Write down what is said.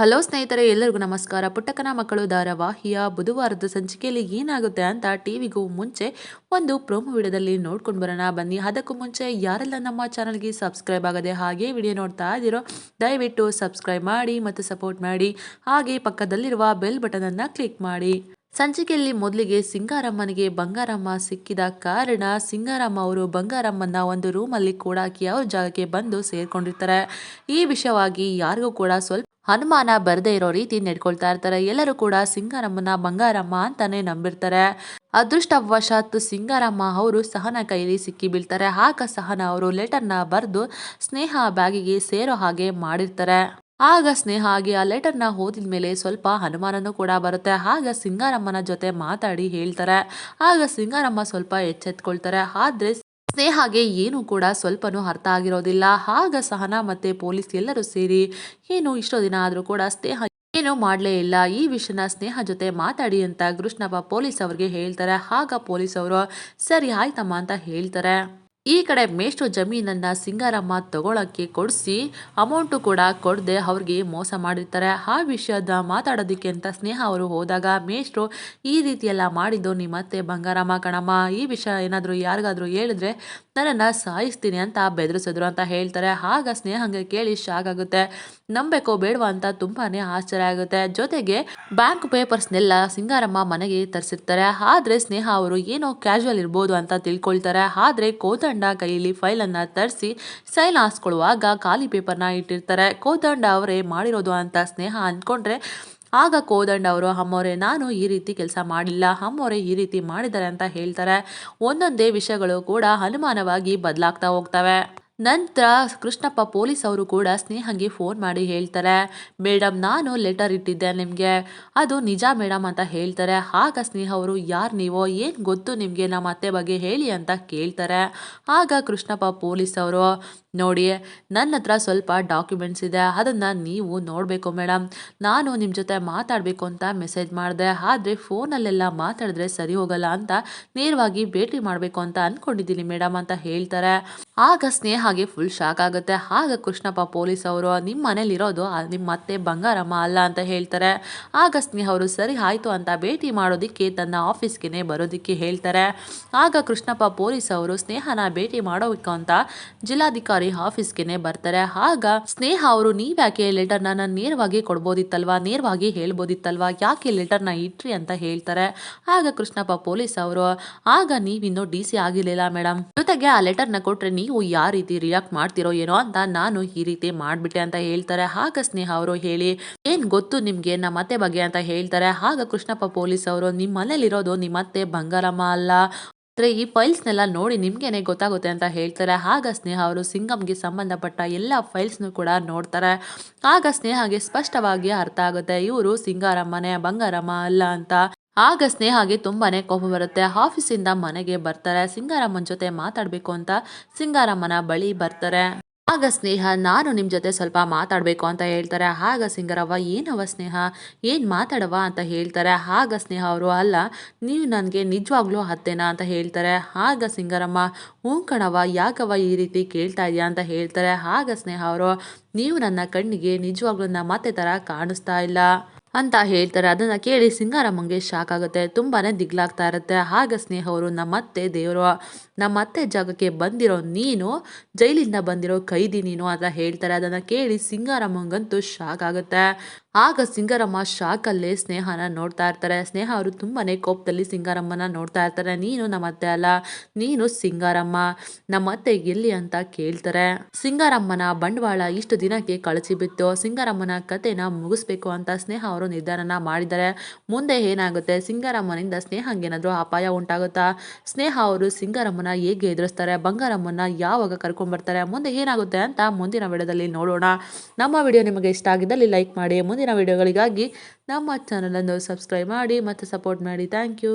Hello ಸ್ನೇಹಿತರೆ ಎಲ್ಲರಿಗೂ ನಮಸ್ಕಾರ. ಪುಟ್ಟಕನ ಮಕ್ಕಳು ಧಾರಾವಾಹಿಯ ಬುಧವಾರದ ಸಂಚಿಕೆಯಲ್ಲಿ ಏನಾಗುತ್ತೆ ಅಂತ ಟಿವಿಗೂ ಮುಂಚೆ ಒಂದು ಪ್ರೋಮೋ ವಿಡಿಯೋದಲ್ಲಿ ನೋಡ್ಕೊಂಡು ಬರೋಣ. ಬನ್ನಿ. ಅದಕ್ಕೂ ಮುಂಚೆ ಯಾರೆಲ್ಲ ನಮ್ಮ ಚಾನಲ್ಗೆ ಸಬ್ಸ್ಕ್ರೈಬ್ ಆಗದೆ ಹಾಗೆ ವಿಡಿಯೋ ನೋಡ್ತಾ ಇದ್ದೀರೋ, ದಯವಿಟ್ಟು ಸಬ್ಸ್ಕ್ರೈಬ್ ಮಾಡಿ ಮತ್ತು ಸಪೋರ್ಟ್ ಮಾಡಿ. ಹಾಗೆ ಪಕ್ಕದಲ್ಲಿರುವ ಬೆಲ್ ಬಟನನ್ನು ಕ್ಲಿಕ್ ಮಾಡಿ. ಸಂಚಿಕೆಯಲ್ಲಿ ಮೊದಲಿಗೆ ಸಿಂಗಾರಮ್ಮನಿಗೆ ಬಂಗಾರಮ್ಮ ಸಿಕ್ಕಿದ ಕಾರಣ ಸಿಂಗಾರಮ್ಮ ಅವರು ಬಂಗಾರಮ್ಮನ ಒಂದು ರೂಮಲ್ಲಿ ಕೂಡಾಕಿ ಅವ್ರ ಜಾಗಕ್ಕೆ ಬಂದು ಸೇರ್ಕೊಂಡಿರ್ತಾರೆ. ಈ ವಿಷಯವಾಗಿ ಯಾರಿಗೂ ಕೂಡ ಸ್ವಲ್ಪ ಅನುಮಾನ ಬರದೇ ಇರೋ ರೀತಿ ನೆಡ್ಕೊಳ್ತಾ ಇರ್ತಾರೆ. ಎಲ್ಲರೂ ಕೂಡ ಸಿಂಗಾರಮ್ಮನ ಬಂಗಾರಮ್ಮ ಅಂತಾನೆ ನಂಬಿರ್ತಾರೆ. ಅದೃಷ್ಟವಶಾತ್ ಸಿಂಗಾರಮ್ಮ ಅವರು ಸಹನ ಕೈಲಿ ಸಿಕ್ಕಿ ಬೀಳ್ತಾರೆ. ಆಗ ಸಹನ ಅವರು ಲೆಟರ್ನ ಬರೆದು ಸ್ನೇಹ ಬ್ಯಾಗಿಗೆ ಸೇರೋ ಹಾಗೆ ಮಾಡಿರ್ತಾರೆ. ಆಗ ಸ್ನೇಹ ಆಗಿ ಆ ಲೆಟರ್ನ ಓದಿದ ಮೇಲೆ ಸ್ವಲ್ಪ ಅನುಮಾನನೂ ಕೂಡ ಬರುತ್ತೆ. ಆಗ ಸಿಂಗಾರಮ್ಮನ ಜೊತೆ ಮಾತಾಡಿ ಹೇಳ್ತಾರೆ. ಆಗ ಸಿಂಗಾರಮ್ಮ ಸ್ವಲ್ಪ ಎಚ್ಚೆತ್ಕೊಳ್ತಾರೆ. ಆದ್ರೆ ಸ್ನೇಹಾಗೆ ಏನು ಕೂಡ ಸ್ವಲ್ಪನೂ ಅರ್ಥ ಆಗಿರೋದಿಲ್ಲ. ಆಗ ಸಹನ ಮತ್ತೆ ಪೊಲೀಸ್ ಎಲ್ಲರೂ ಸೇರಿ ಏನು ಇಷ್ಟೋ ದಿನ ಆದರೂ ಕೂಡ ಸ್ನೇಹ ಏನೂ ಮಾಡಲೇ ಇಲ್ಲ. ಈ ವಿಷಯನ ಸ್ನೇಹ ಜೊತೆ ಮಾತಾಡಿ ಅಂತ ಕೃಷ್ಣಪ್ಪ ಪೊಲೀಸ್ ಅವ್ರಿಗೆ ಹೇಳ್ತಾರೆ. ಆಗ ಪೊಲೀಸ್ ಅವರು, ಸರಿ, ಆಯ್ತಮ್ಮ ಅಂತ ಹೇಳ್ತಾರೆ. ಈ ಕಡೆ ಮೇಷ್ಟ್ರು ಜಮೀನನ್ನ ಸಿಂಗಾರಮ್ಮ ತಗೊಳಕ್ಕೆ ಕೊಡಿಸಿ ಅಮೌಂಟು ಕೂಡ ಕೊಡದೆ ಅವ್ರಿಗೆ ಮೋಸ ಮಾಡಿರ್ತಾರೆ. ಆ ವಿಷಯದ ಮಾತಾಡೋದಕ್ಕೆ ಅಂತ ಸ್ನೇಹ ಅವರು ಹೋದಾಗ ಮೇಷ್ಟ್ರು, ಈ ರೀತಿಯೆಲ್ಲ ಮಾಡಿದ್ದು ನಿಮ್ಮತ್ತೆ ಬಂಗಾರಮ್ಮ ಕಣಮ್ಮ. ಈ ವಿಷಯ ಏನಾದರೂ ಯಾರಿಗಾದರೂ ಹೇಳಿದ್ರೆ ನನ್ನನ್ನು ಸಾಯಿಸ್ತೀನಿ ಅಂತ ಬೆದರಿಸಿದ್ರು ಅಂತ ಹೇಳ್ತಾರೆ. ಆಗ ಸ್ನೇಹಂಗೆ ಕೇಳಿ ಶಾಕ್ ಆಗುತ್ತೆ. ನಂಬೇಕೋ ಬೇಡವಾ ಅಂತ ತುಂಬಾನೇ ಆಶ್ಚರ್ಯ ಆಗುತ್ತೆ. ಜೊತೆಗೆ ಬ್ಯಾಂಕ್ ಪೇಪರ್ಸ್ನೆಲ್ಲ ಸಿಂಗಾರಮ್ಮ ಮನೆಗೆ ತರಿಸಿರ್ತಾರೆ. ಆದ್ರೆ ಸ್ನೇಹ ಅವರು ಏನೋ ಕ್ಯಾಶುವಲ್ ಇರ್ಬೋದು ಅಂತ ತಿಳ್ಕೊಳ್ತಾರೆ. ಆದ್ರೆ ಕೋದಂಡ ಕೈಯಲ್ಲಿ ಫೈಲನ್ನು ತರಿಸಿ ಸೈನ್ ಹಾಸ್ಕೊಳ್ಳುವಾಗ ಖಾಲಿ ಪೇಪರ್ನ ಇಟ್ಟಿರ್ತಾರೆ. ಕೋದಂಡ ಅವರೇ ಮಾಡಿರೋದು ಅಂತ ಸ್ನೇಹ ಅಂದ್ಕೊಂಡ್ರೆ ಆಗ ಕೋದಂಡ ಅವರು ಅಮ್ಮೋರೆ ನಾನು ಈ ರೀತಿ ಕೆಲಸ ಮಾಡಿಲ್ಲ. ಅಮ್ಮೋರೆ ಈ ರೀತಿ ಮಾಡಿದ್ದಾರೆ ಅಂತ ಹೇಳ್ತಾರೆ. ಒಂದೊಂದೇ ವಿಷಯಗಳು ಕೂಡ ಅನುಮಾನವಾಗಿ ಬದಲಾಗ್ತಾ ಹೋಗ್ತವೆ. ನಂತರ ಕೃಷ್ಣಪ್ಪ ಪೊಲೀಸ್ ಅವರು ಕೂಡ ಸ್ನೇಹಂಗೆ ಫೋನ್ ಮಾಡಿ ಹೇಳ್ತಾರೆ. ಮೇಡಮ್ ನಾನು ಲೆಟರ್ ಇಟ್ಟಿದ್ದೆ ನಿಮಗೆ. ಅದು ನಿಜ ಮೇಡಮ್ ಅಂತ ಹೇಳ್ತಾರೆ. ಆಗ ಸ್ನೇಹ ಅವರು, ಯಾರು ನೀವು? ಏನು ಗೊತ್ತು ನಿಮಗೆ? ನಮ್ಮ ಅತ್ತೆ ಬಗ್ಗೆ ಹೇಳಿ ಅಂತ ಕೇಳ್ತಾರೆ. ಆಗ ಕೃಷ್ಣಪ್ಪ ಪೊಲೀಸ್ ಅವರು, ನೋಡಿ ನನ್ನ ಹತ್ರ ಸ್ವಲ್ಪ ಡಾಕ್ಯುಮೆಂಟ್ಸ್ ಇದೆ. ಅದನ್ನು ನೀವು ನೋಡಬೇಕು ಮೇಡಮ್ ನಾನು ನಿಮ್ಮ ಜೊತೆ ಮಾತಾಡಬೇಕು ಅಂತ ಮೆಸೇಜ್ ಮಾಡಿದೆ. ಆದರೆ ಫೋನಲ್ಲೆಲ್ಲ ಮಾತಾಡಿದ್ರೆ ಸರಿ ಹೋಗಲ್ಲ ಅಂತ ನೇರವಾಗಿ ಭೇಟಿ ಮಾಡಬೇಕು ಅಂತ ಅಂದ್ಕೊಂಡಿದ್ದೀನಿ ಮೇಡಮ್ ಅಂತ ಹೇಳ್ತಾರೆ. ಆಗ ಸ್ನೇಹಗೆ ಫುಲ್ ಶಾಕ್ ಆಗುತ್ತೆ. ಆಗ ಕೃಷ್ಣಪ್ಪ ಪೊಲೀಸ್ ಅವರು ನಿಮ್ಮ ಮನೇಲಿರೋದು ನಿಮ್ಮ ಮತ್ತೆ ಬಂಗಾರಮ್ಮ ಅಲ್ಲ ಅಂತ ಹೇಳ್ತಾರೆ. ಆಗ ಸ್ನೇಹ ಅವರು, ಸರಿ, ಆಯಿತು ಅಂತ ಭೇಟಿ ಮಾಡೋದಕ್ಕೆ ತನ್ನ ಆಫೀಸ್ಗೆ ಬರೋದಕ್ಕೆ ಹೇಳ್ತಾರೆ. ಆಗ ಕೃಷ್ಣಪ್ಪ ಪೊಲೀಸ್ ಅವರು, ಸ್ನೇಹನ ಭೇಟಿ ಮಾಡೋಕೆ ಅಂತ ಜಿಲ್ಲಾಧಿಕಾರಿ ಆಫೀಸ್ಗೆ ಬರ್ತಾರೆ. ಆಗ ಸ್ನೇಹ ಅವರು, ನೀವ್ಯಾಕೆ ಲೆಟರ್ನ ನಾನು ನೇರವಾಗಿ ಕೊಡ್ಬೋದಿತ್ತಲ್ವಾ? ನೇರವಾಗಿ ಹೇಳ್ಬೋದಿತ್ತಲ್ವಾ? ಯಾಕೆ ಲೆಟರ್ನ ಇಟ್ರಿ? ಅಂತ ಹೇಳ್ತಾರೆ. ಆಗ ಕೃಷ್ಣಪ್ಪ ಪೊಲೀಸ್ ಅವರು, ಆಗ ನೀವಿನ್ನೂ ಡಿ ಸಿ ಆಗಿರ್ಲಿಲ್ಲ ಮೇಡಮ್ ಜೊತೆಗೆ ಆ ಲೆಟರ್ನ ಕೊಟ್ಟರೆ ನೀವು ಯಾವ ರೀತಿ ರಿಯಾಕ್ಟ್ ಮಾಡ್ತಿರೋ ಏನೋ ಅಂತ ನಾನು ಈ ರೀತಿ ಮಾಡಿಬಿಟ್ಟೆ ಅಂತ ಹೇಳ್ತಾರೆ. ಹಾಗ ಸ್ನೇಹ ಅವರು ಹೇಳಿ, ಏನು ಗೊತ್ತು ನಿಮಗೆ? ನಮ್ಮ ಅತ್ತೆ ಬಗ್ಗೆ ಅಂತ ಹೇಳ್ತಾರೆ. ಆಗ ಕೃಷ್ಣಪ್ಪ ಪೊಲೀಸ್ ಅವರು ನಿಮ್ಮ ಮನೇಲಿರೋದು ನಿಮ್ಮ ಅತ್ತೆ ಬಂಗಾರಮ್ಮ ಅಲ್ಲ. ಅಂದರೆ ಈ ಫೈಲ್ಸ್ನೆಲ್ಲ ನೋಡಿ ನಿಮಗೇನೆ ಗೊತ್ತಾಗುತ್ತೆ ಅಂತ ಹೇಳ್ತಾರೆ. ಆಗ ಸ್ನೇಹ ಅವರು ಸಿಂಗಮ್ಗೆ ಸಂಬಂಧಪಟ್ಟ ಎಲ್ಲ ಫೈಲ್ಸ್ನು ಕೂಡ ನೋಡ್ತಾರೆ. ಆಗ ಸ್ನೇಹಗೆ ಸ್ಪಷ್ಟವಾಗಿ ಅರ್ಥ ಆಗುತ್ತೆ, ಇವರು ಸಿಂಗಾರಮ್ಮನೇ, ಬಂಗಾರಮ್ಮ ಅಲ್ಲ ಅಂತ. ಆಗ ಸ್ನೇಹಗೆ ತುಂಬಾನೇ ಕೋಪ ಬರುತ್ತೆ. ಆಫೀಸಿಂದ ಮನೆಗೆ ಬರ್ತಾರೆ. ಸಿಂಗಾರಮ್ಮನ ಜೊತೆ ಮಾತಾಡಬೇಕು ಅಂತ ಸಿಂಗಾರಮ್ಮನ ಬಳಿ ಬರ್ತಾರೆ. ಆಗ ಸ್ನೇಹ, ನಾನು ನಿಮ್ಮ ಜೊತೆ ಸ್ವಲ್ಪ ಮಾತಾಡಬೇಕು ಅಂತ ಹೇಳ್ತಾರೆ. ಆಗ ಸಿಂಗರವ್ವ ಏನವ ಸ್ನೇಹ? ಏನು ಮಾತಾಡವ ಅಂತ ಹೇಳ್ತಾರೆ. ಆಗ ಸ್ನೇಹ ಅವರು, ಅಲ್ಲ ನೀವು ನನಗೆ ನಿಜವಾಗ್ಲೂ ಹತ್ತೇನಾ ಅಂತ ಹೇಳ್ತಾರೆ. ಆಗ ಸಿಂಗರಮ್ಮ, ಹ್ಞೂ ಯಾಕವ ಈ ರೀತಿ ಕೇಳ್ತಾ ಇದೆಯಾ? ಅಂತ ಹೇಳ್ತಾರೆ. ಆಗ ಸ್ನೇಹ ಅವರು, ನೀವು ನನ್ನ ಕಣ್ಣಿಗೆ ನಿಜವಾಗ್ಲೂ ನಮ್ಮ ಮತ್ತೆ ಥರ ಕಾಣಿಸ್ತಾ ಇಲ್ಲ. ಅಂತ ಹೇಳ್ತಾರೆ. ಅದನ್ನು ಕೇಳಿ ಸಿಂಗಾರಮ್ಮಂಗೆ ಶಾಕ್ ಆಗುತ್ತೆ. ತುಂಬಾ ದಿಗ್ಲಾಗ್ತಾ ಇರುತ್ತೆ. ಹಾಗೆ ಸ್ನೇಹ ಅವರು ನಮ್ಮತ್ತೆ ದೇವರು ನಮ್ಮತ್ತೆ ಜಾಗಕ್ಕೆ ಬಂದಿರೋ ನೀನು, ಜೈಲಿಂದ ಬಂದಿರೋ ಕೈದಿ ನೀನು ಅಂತ ಹೇಳ್ತಾರೆ. ಅದನ್ನು ಕೇಳಿ ಸಿಂಗಾರಮ್ಮಂಗಂತೂ ಶಾಕ್ ಆಗುತ್ತೆ. ಆಗ ಸಿಂಗಾರಮ್ಮ ಶಾಕಲ್ಲೇ ಸ್ನೇಹನ ನೋಡ್ತಾ ಇರ್ತಾರೆ. ಸ್ನೇಹ ಅವರು ತುಂಬಾನೇ ಕೋಪದಲ್ಲಿ ಸಿಂಗಾರಮ್ಮನ ನೋಡ್ತಾ ಇರ್ತಾರೆ. ನೀನು ನಮ್ಮತ್ತೆ ಅಲ್ಲ, ನೀನು ಸಿಂಗಾರಮ್ಮ ನಮ್ಮತ್ತೆ ಎಲ್ಲಿ ಅಂತ ಕೇಳ್ತಾರೆ. ಸಿಂಗಾರಮ್ಮನ ಬಂಡವಾಳ ಇಷ್ಟು ದಿನಕ್ಕೆ ಕಳಚಿ ಬಿತ್ತು. ಸಿಂಗಾರಮ್ಮನ ಕಥೆನ ಮುಗಿಸ್ಬೇಕು ಅಂತ ಸ್ನೇಹ ಅವರು ನಿರ್ಧಾರನ ಮಾಡಿದ್ದಾರೆ. ಮುಂದೆ ಏನಾಗುತ್ತೆ? ಸಿಂಗಾರಮ್ಮನಿಂದ ಸ್ನೇಹಂಗೇನಾದ್ರೂ ಅಪಾಯ ಉಂಟಾಗುತ್ತಾ? ಸ್ನೇಹ ಅವರು ಸಿಂಗಾರಮ್ಮನ ಹೇಗೆ ಎದುರಿಸ್ತಾರೆ? ಬಂಗಾರಮ್ಮನ ಯಾವಾಗ ಕರ್ಕೊಂಡ್ಬರ್ತಾರೆ ಮುಂದೆ ಏನಾಗುತ್ತೆ ಅಂತ ಮುಂದಿನ ವಿಡಿಯೋದಲ್ಲಿ ನೋಡೋಣ. ನಮ್ಮ ವಿಡಿಯೋ ನಿಮಗೆ ಇಷ್ಟ ಆಗಿದ್ದಲ್ಲಿ ಲೈಕ್ ಮಾಡಿ ಮುಂದಿನ ವಿಡಿಯೋಗಳಿಗಾಗಿ ನಮ್ಮ ಚಾನಲನ್ನು ಸಬ್ಸ್ಕ್ರೈಬ್ ಮಾಡಿ ಮತ್ತು ಸಪೋರ್ಟ್ ಮಾಡಿ. Thank you